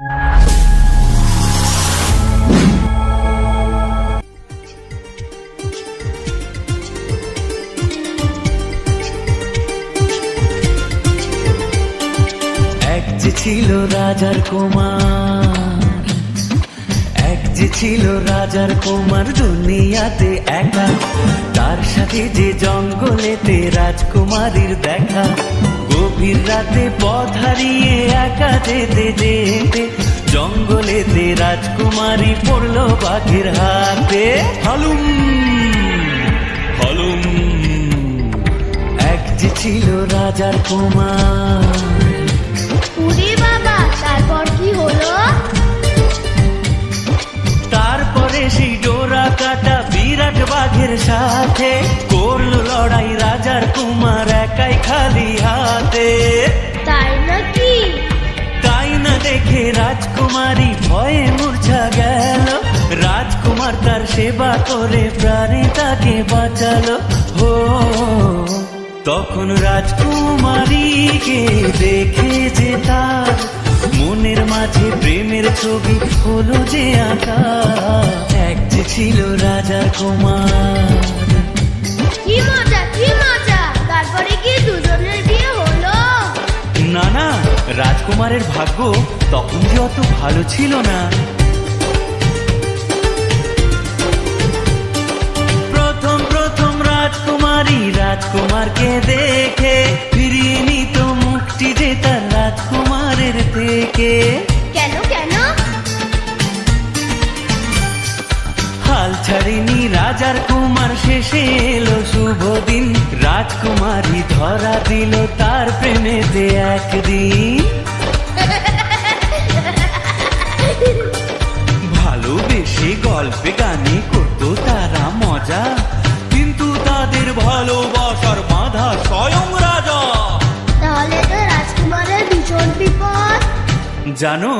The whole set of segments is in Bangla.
এক যে ছিল রাজার কুমার, এক যে ছিল রাজার কুমার দুনিয়াতে একা। তার সাথে যে জঙ্গলেতে রাজকুমারীর দেখা। গভীর রাতে পথ হারিয়ে একা যেতে যেতে জঙ্গলেতে রাজকুমারী পড়ল বাঘের হাতে। হালুম হালুম। এক যে ছিল রাজার কুমার বাবা তারপর কি হলো? তারপরে সেই ডোরা কাটা বিরাট বাঘের সাথে। করল লড়াই রাজার কুমার একাই খালি হাতে তাই নাকি? তাই না দেখে রাজকুমারী ভয়ে মূর্ছা গেল। রাজকুমার তার সেবা করে প্রাণে তাকে বাঁচালো। হো তখন রাজকুমারীকে দেখে যে তার। মনের মাঝে প্রেমের ছবি হলো যে আঁকা। এক যে ছিল রাজার কুমার। রাজকুমারের ভাগ্য তখন যে অত ভালো ছিল না। প্রথম প্রথম রাজকুমারী রাজকুমারকে দেখে ফিরিয়ে নিত মুক্তি যে তার রাজকুমারের থেকে। কেন কেন? হাল ছাড়িনি রাজার কুমার শেষে এলো শুভ দিন। রাজকুমারী ধরা দিল তার প্রেমেতে একদিন। গল্পে গানে করতো তারা মজা। কিন্তু তাদের ভালোবাসার বাধা স্বয়ং রাজা। তাহলে তো রাজকুমারের ভীষণ বিপদ। জানো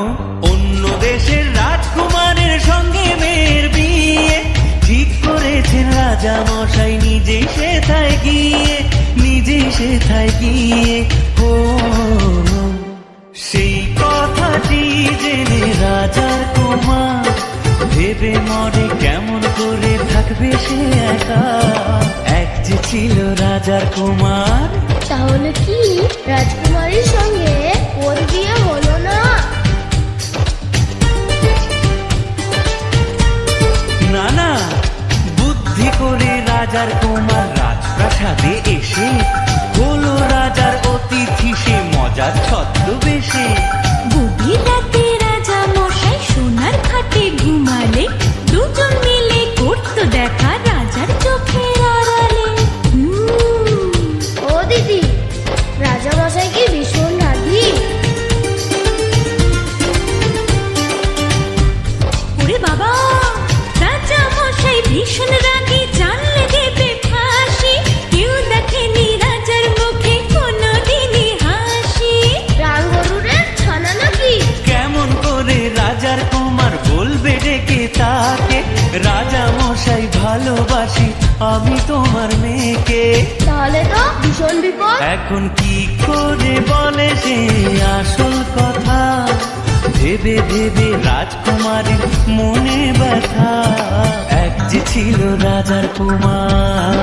অন্য দেশের রাজকুমারের সঙ্গে মেয়ের বিয়ে। ঠিক করেছেন রাজা মশাই নিজে সেথায় গিয়ে নিজে সেথায় গিয়ে। ও ভেবে মরে কেমন করে থাকবে সে একা? এক যে ছিল রাজার কুমার। তাহলে কি? রাজকুমারীর সঙ্গে ওর বিয়ে হলো না? না না বুদ্ধি করে রাজার কুমার রাজপ্রাসাদে এসে হলো রাজার অতিথি সে মজার ছদ্মবেশে। ভীষণ রাগী জানলে দেবে ফাঁসি। কেউ দেখেনি রাজার মুখে কোনোদিনই হাসি। রাম গরুরের ছানা নাকি? কেমন করে রাজার কুমার বলবে ডেকে তাকে? রাজা মশাই ভালোবাসি আমি তোমার মেয়েকে। তাহলে তো ভীষণ বিপদ। এখন কি করে বলে সে আসল কথা? ভেবে ভেবে রাজকুমারীর মনে ব্যথা। যে ছিল রাজার কুমার।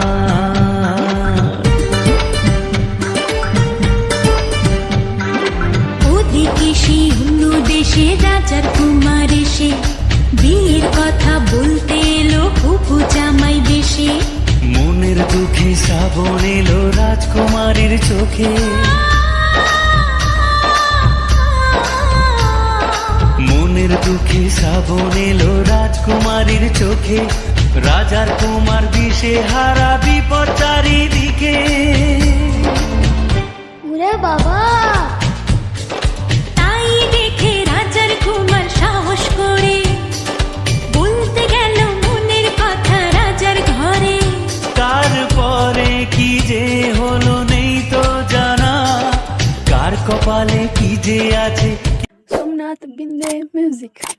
ওদিকে সে অন্য দেশে রাজার কুমার এসে বিয়ের কথা বলতে এলো হবু জামাই দেশে মনের দুঃখে শ্রাবণ এলো রাজকুমারীর চোখে। মনের দুঃখে শ্রাবণ এলো রাজকুমারীর চোখে। রাজার কুমার বিষে হারা বিপদ চারিদিকে বাবা! তাই দেখে রাজার কুমার সাহস করে। বলতে গেল মনের কথা রাজার ঘরে। তারপরে কি যে হলো নেই তো জানা। কার কপালে কি যে আছে? Somnath Binde Music.